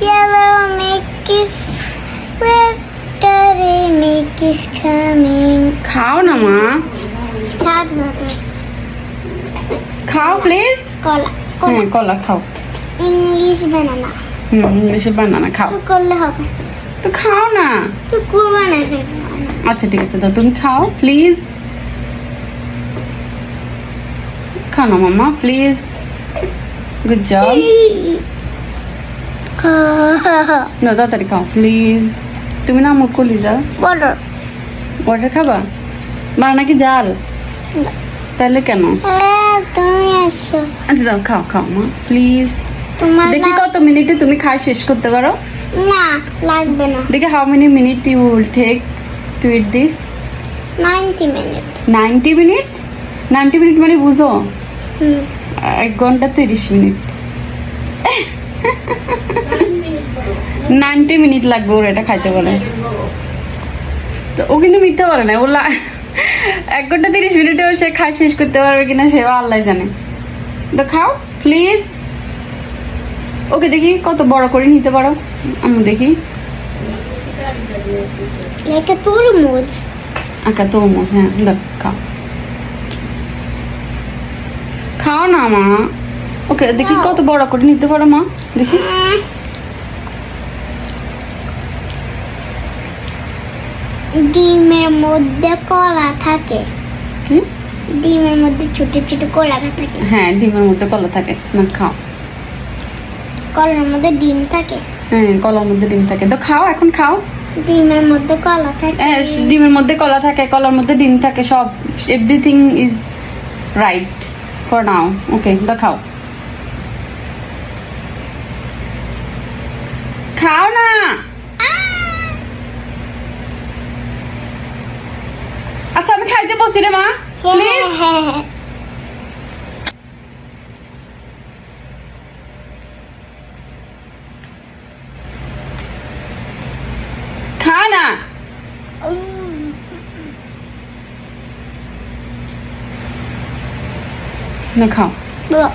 Yellow milk is red, dirty milk is coming. খাও না মা ছাড় দাদা খাও প্লিজ কলা হ্যাঁ কলা খাও ইংলিশ বানানা হুম ইংলিশে বানানা খাও তো করলে হবে তো খাও না তো করব না তো। আচ্ছা ঠিক আছে তো তুমি খাও প্লিজ খাও না মাম্মা প্লিজ গুড জব না তাড়াতাড়ি খাও প্লিজ তুমি না মুখ করলি যা বলো। ওয়াটার খাবা? বা নাকি জাল? তাহলে কেন? তুমি আসো আচ্ছা দাও খাও খাও মা প্লিজ দেখি কত মিনিটে তুমি খাই শেষ করতে পারো। না লাগবে না। দেখি how many minute you will take to eat this ninety minute ninety minute ninety minute মানে বুঝো? হুম। এক ঘণ্টা তিরিশ মিনিট। নাইনটি মিনিট লাগবে ওর এটা খাইতে বলে। তো ও কিন্তু মিথ্যা বলে না ও এক ঘণ্টা তিরিশ মিনিটেও সে খাই শেষ করতে পারবে কিনা সেও আল্লাহ জানে। তো খাও প্লিজ ওকে দেখি কত বড় করে নিতে পারো আমি দেখি। লেখা তরমুজ আঁকা তরমুজ হ্যাঁ দেখ খাও। খাও না মা। ওকে দেখি কত বড় করে নিতে পারো মা দেখি। ডিমের মধ্যে কলা থাকে। কি? ডিমের মধ্যে ছোট ছোট কলা থাকে। হ্যাঁ ডিমের মধ্যে কলা থাকে। না খাও। কলার মধ্যে ডিম থাকে। হ্যাঁ কলার মধ্যে ডিম থাকে। তো খাও এখন খাও। ডিমের মধ্যে কলা থাকে। হ্যাঁ, ডিমের মধ্যে কলা থাকে কলার মধ্যে ডিম থাকে সব everything is right for now okay তো খাও খাও না আচ্ছা আমি খাইতে বসি রে মা হ্যাঁ প্লিজ হ্যাঁ হ্যাঁ খা না উম, না খাও বলো।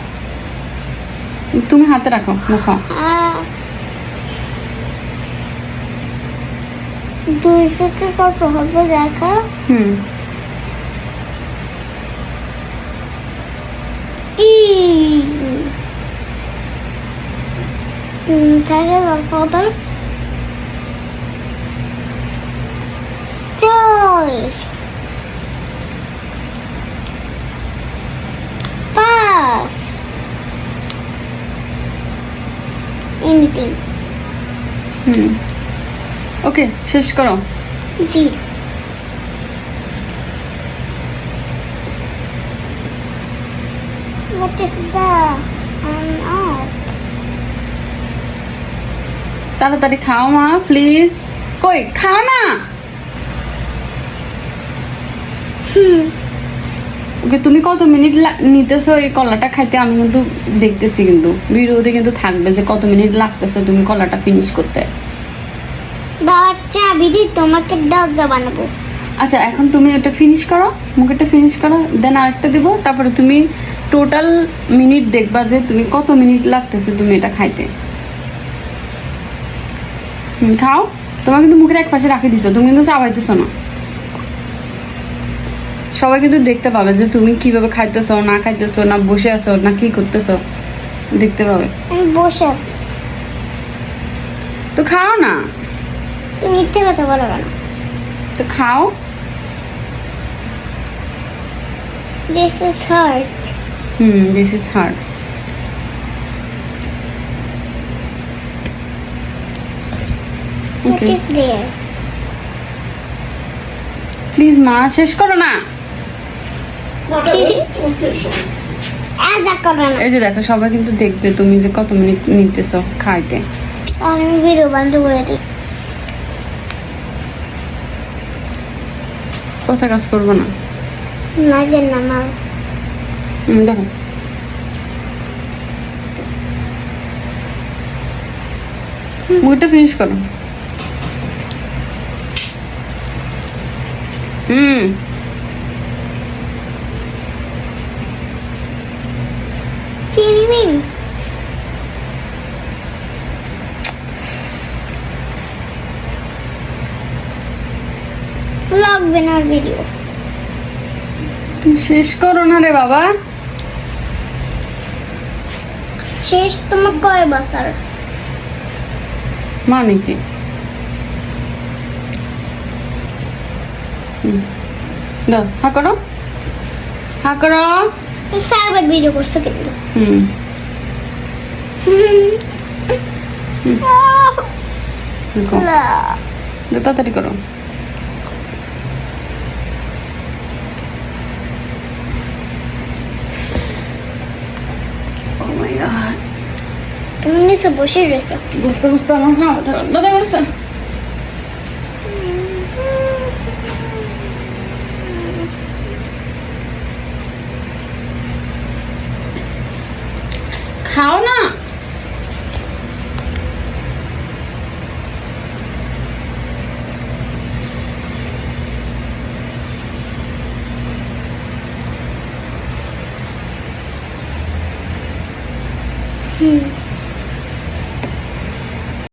তুমি হাতে রাখো না খাও Bicycle prohibits Zaka. Hmm. E. Tiger of Father. Joyce. Pass. Anything. Hmm. ওকে শেষ করো। জি। What is the. তাড়াতাড়ি খাও মা প্লিজ কই খাও না. ওকে তুমি কত মিনিট নিতেছো এই কলাটা খাইতে? আমি কিন্তু দেখতেছি কিন্তু। ভিডিওতে কিন্তু থাকবে যে কত মিনিট লাগতেছে তুমি কলাটা ফিনিশ করতে। বাবা চাবি দি তোমাকে দরজা বানাবো। আচ্ছা এখন তুমি এটা ফিনিশ করো মুখেটা ফিনিশ করো দেন আরেকটা দিব তারপরে তুমি টোটাল মিনিট দেখবা যে তুমি কত মিনিট লাগতেছে তুমি এটা খাইতে। খাও তোমার কিন্তু মুখের এক পাশে রাখি দিছো তুমি কিন্তু চাবাইতেছো না। সবাই কিন্তু দেখতে পাবে যে তুমি কীভাবে খাইতেছো না খাইতেছো না বসে আছো না কি করতেছো দেখতে পাবে। বসে আছি। তো খাও না। তুমি মিথ্যে কথা বলো কেন? তো খাও। This is heart hmm this is there please মা শেষ করো না। এই যে দেখো সবাই কিন্তু দেখবে তুমি যে কত মিনিট নিতেছো খাইতে। আমি ভিডিও বন্ধ করে দিই পোষা কাজ করব না লাগে না মা দেখো মুখটা ফিনিশ করো হুম চিনি মিনি ব্লগ বানার ভিডিও শেষ করো না রে বাবা। শেষ তোমার কয় বছর? মানে কি? দাও হা করো। হা করো। সাইবার ভিডিও করছ কিন্তু। হুম। দেখো। না। দাও, তাড়াতাড়ি করো। God. তুমি নিচে বসে রয়েছো বুঝতে বুঝতে আমার খাওয়া ব্যথা ব্যথা করছে খাও না হুম